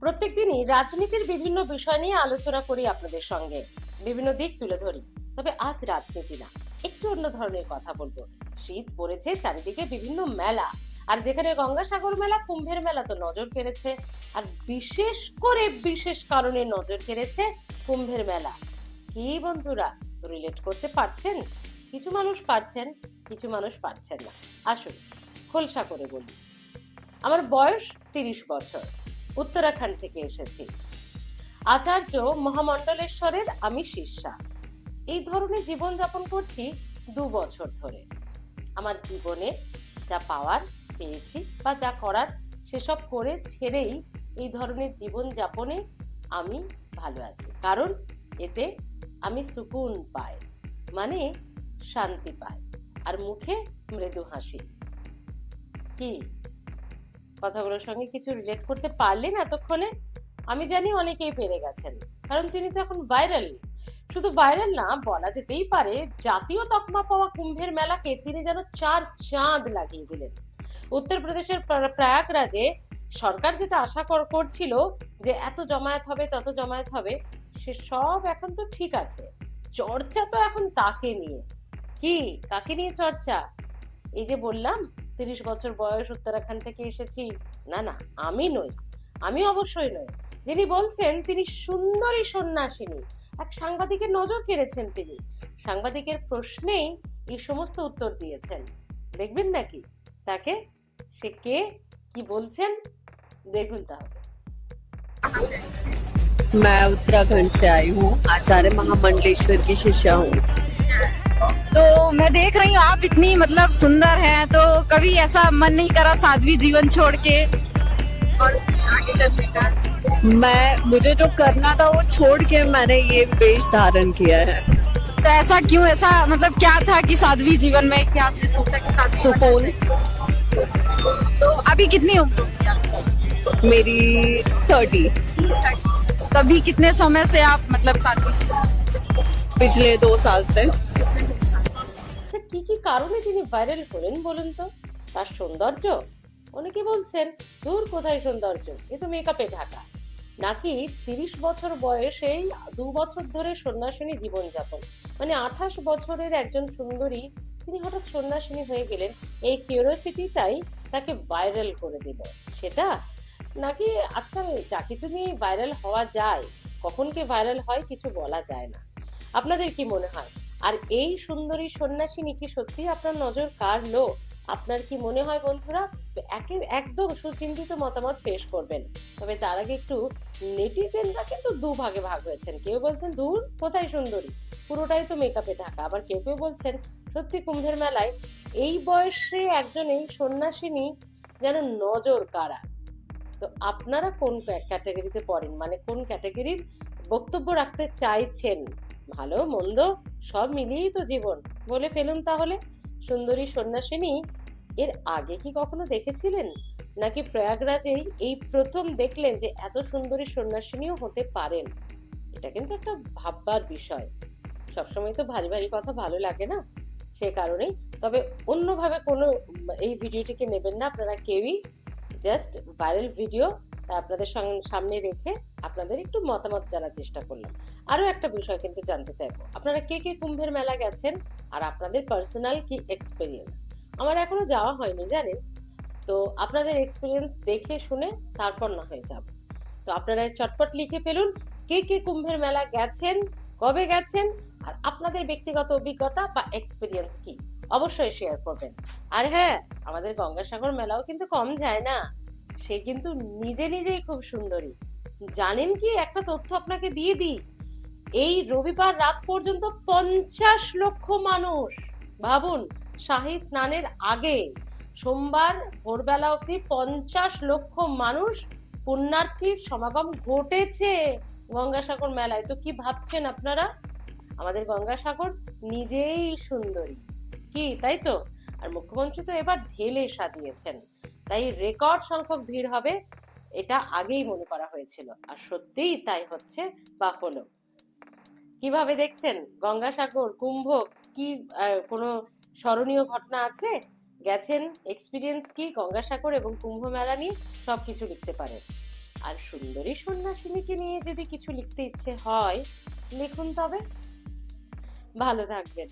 প্রত্যেক দিনই রাজনীতির বিভিন্ন বিষয় নিয়ে আলোচনা করি আপনাদের সঙ্গে। বিভিন্ন দিক তুলে ধরি। তবে আজ রাজনীতি না, একটু অন্য ধরনের কথা বলব। শীত পড়েছে, চারিদিকে বিভিন্ন মেলা। আর যেখানে গঙ্গাসাগর মেলা, কুম্ভের মেলা তো নজর কেড়েছে। আর বিশেষ করে, বিশেষ কারণে নজর কেড়েছে কুম্ভের মেলা। কি বন্ধুরা রিলেট করতে পারছেন? কিছু মানুষ পারছেন, কিছু মানুষ পারছেন না। আসুন, খোলসা করে বলি। আমার বয়স তিরিশ বছর। উত্তরাখণ্ড থেকে এসেছি। আচার্য মহামণ্ডলেশ্বরের আমি শিষ্যা। এই ধরনের জীবন যাপন করছি দু বছর ধরে। আমার জীবনে যা পাওয়ার পেয়েছি বা যা করার, সেসব করে ছেড়েই এই ধরনের জীবন যাপনে আমি ভালো আছি। কারণ এতে আমি সুকুন পাই মানে শান্তি পাই, আর মুখে মৃদু হাসি। কি? কথাগুলোর সঙ্গে কিছু রিলেট করতে পারলেন এতক্ষণে, আমি জানি অনেকেই পেরে গেছেন। কারণ তিনি তো এখন ভাইরাল শুধু ভাইরাল না, বলা যেতেই পারে জাতীয় তকমা পাওয়া কুম্ভের মেলাকে তিনি যেন চার চাঁদ লাগিয়ে দিলেন। উত্তরপ্রদেশের প্রা- প্রয়াগরাজে সরকার যেটা আশা কর- করছিল যে এত জমায়েত হবে, তত জমায়েত হবে, সে সব এখন তো ঠিক আছে। চর্চা তো এখন তাকে নিয়ে। কি? কাকে নিয়ে চর্চা? এই যে বললাম তিরিশ বছর বয়স উত্তরাখণ্ড থেকে এসেছি না না আমি নই আমি অবশ্যই নই যিনি বলছেন তিনি সুন্দরী সন্ন্যাসিনী এক সাংবাদিকের নজর কেড়েছেন তিনি সাংবাদিকের প্রশ্নেই এই সমস্ত উত্তর দিয়েছেন দেখবেন নাকি তাকে সে কে কি বলছেন দেখুন তাহলে मैं उत्तराखंड से आई हूँ आचार्य महामंडलेश्वर की शिष्या हूँ तो मैं देख रही हूँ आप इतनी मतलब सुंदर हैं तो कभी ऐसा मन नहीं करा साध्वी जीवन छोड़ के? और आगे का? मैं मुझे जो करना था वो छोड़ के मैंने ये वेश धारण किया है। तो ऐसा क्यों ऐसा मतलब क्या था कि साध्वी जीवन में? क्या आपने सोचा कि साथ सुकून। तो अभी कितनी उम्र मेरी थर्टी। तो अभी कितने समय से आप मतलब साध्वी? पिछले दो साल से। কি কি কারণে তিনি ভাইরাল হলেন বলুন তো? তার সৌন্দর্য? অনেকে বলছেন, দূর কোথায় সৌন্দর্য? এ তো মেকআপে ঢাকা। নাকি তিরিশ বছর বয়সেই দু বছর ধরে সন্ন্যাসিনী জীবনযাপন? মানে আঠাশ বছরের একজন সুন্দরী, তিনি হঠাৎ সন্ন্যাসিনী হয়ে গেলেন, এই কিউরিয়াসিটিটাই তাকে ভাইরাল করে দিল। সেটা? নাকি আজকাল যা কিছু নিয়ে ভাইরাল হওয়া যায়, কখন কে ভাইরাল হয় কিছু বলা যায় না। আপনাদের কি মনে হয়? আর এই সুন্দরী সন্ন্যাসিনী কি সত্যি আপনার নজর কাড়লো আপনার কি মনে হয় বন্ধুরা? একে একদম সুচিন্তিত মতামত পেশ করবেন। তবে তার আগে একটু নেটিজেনরা কিন্তু দু ভাগে হয়েছেন। কেউ বলছেন, দূর, কোথায় সুন্দরী? পুরোটাই তো মেকআপে ঢাকা। আবার কেউ কেউ বলছেন, সত্যি কুম্ভের মেলায় এই বয়সে একজন এই সন্ন্যাসিনী যেন নজর কাড়া তো আপনারা কোন ক্যাটাগরিতে পড়েন? মানে কোন ক্যাটাগরির বক্তব্য রাখতে চাইছেন? ভালো, মন্দ? সব মিলিয়েই তো জীবন। বলে ফেলুন তাহলে। সুন্দরী সন্ন্যাসিনী, এর আগে কি কখনো দেখেছিলেন? নাকি প্রয়াগরাজেই এই প্রথম দেখলেন যে এত সুন্দরী সন্ন্যাসিনীও হতে পারেন? এটা কিন্তু একটা ভাববার বিষয়। সবসময় তো ভারী ভারী কথা ভালো লাগে না সে কারণেই। তবে অন্যভাবে কোনো এই ভিডিওটিকে নেবেন না আপনারা কেউই। জাস্ট ভাইরাল ভিডিও আপনাদের সঙ্গে- সামনে রেখে আপনাদের একটু মতামত জানার চেষ্টা করলাম। আরও একটা বিষয় কিন্তু জানতে চাইব। আপনারা কে কে কুম্ভের মেলা গেছেন আর আপনাদের পার্সোনাল কি এক্সপিরিয়েন্স আমার এখনও যাওয়া হয়নি, জানেন? তো আপনাদের এক্সপিরিয়েন্স দেখে শুনে তারপর না হয়ে যাব। তো আপনারা চটপট লিখে ফেলুন, কে কে কুম্ভের মেলা গেছেন, কবে গেছেন, আর আপনাদের ব্যক্তিগত অভিজ্ঞতা বা এক্সপিরিয়েন্স কি? অবশ্যই শেয়ার করবেন। আর হ্যাঁ আমাদের গঙ্গাসাগর মেলাও কিন্তু কম যায় না। সে কিন্তু নিজে নিজেই খুব সুন্দরী। জানেন কি? একটা তথ্য আপনাকে দিয়ে দিই। এই রবিবার রাত পর্যন্ত পঞ্চাশ লক্ষ মানুষ, ভাবুন, শাহী স্নানের আগে সোমবার ভোরবেলা অবধি পঞ্চাশ লক্ষ মানুষ পুণ্যার্থীর সমাগম ঘটেছে গঙ্গাসাগর মেলায়। তো কি ভাবছেন আপনারা? আমাদের গঙ্গাসাগর নিজেই সুন্দরী। কি, তাই তো? আর মুখ্যমন্ত্রী তো এবার ঢেলে সাজিয়েছেন। তাই রেকর্ড সংখ্যক ভিড় হবে, এটা আগেই মনে করা হয়েছিল। আর সত্যিই তাই হচ্ছে বা হলো। কীভাবে দেখছেন? গঙ্গাসাগর, কুম্ভ কি কোনো স্মরণীয় ঘটনা আছে? গেছেন? এক্সপিরিয়েন্স কি গঙ্গাসাগর এবং কুম্ভ মেলা নিয়ে? সব কিছু লিখতে পারেন। আর সুন্দরী সন্ন্যাসিনীকে নিয়ে যদি কিছু লিখতে ইচ্ছে হয়, লিখুন তবে। ভালো থাকবেন।